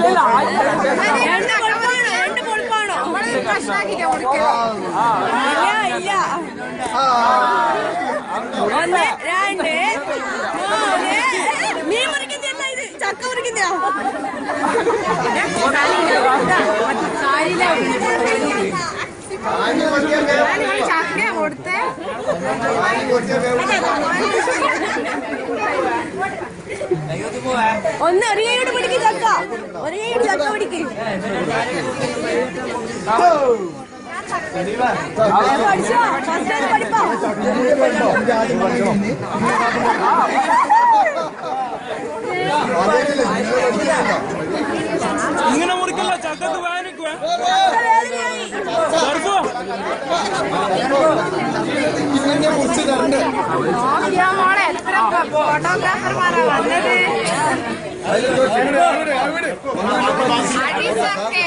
dẫn ഒന്ന് രണ്ട്. മൂന്ന്. നീ മുറിക്കുന്നല്ല ഇത്? ചക്ക മുറിക്കുന്ന ചക്ക കൊടുത്തേ. ഒന്ന് ഒരു കൈയോട് പിടിക്ക് ചക്ക. ഒരു കൈയോട് ചക്ക പിടിക്ക്. പഠിച്ചോ? ഫസ്റ്റ് പഠിപ്പോ? ഇങ്ങനെ മുറിക്കല്ല? ചക്കത്ത് എത്ര ഫോട്ടോഗ്രാഫർമാരാ വന്നത്? അടി ചക്കേ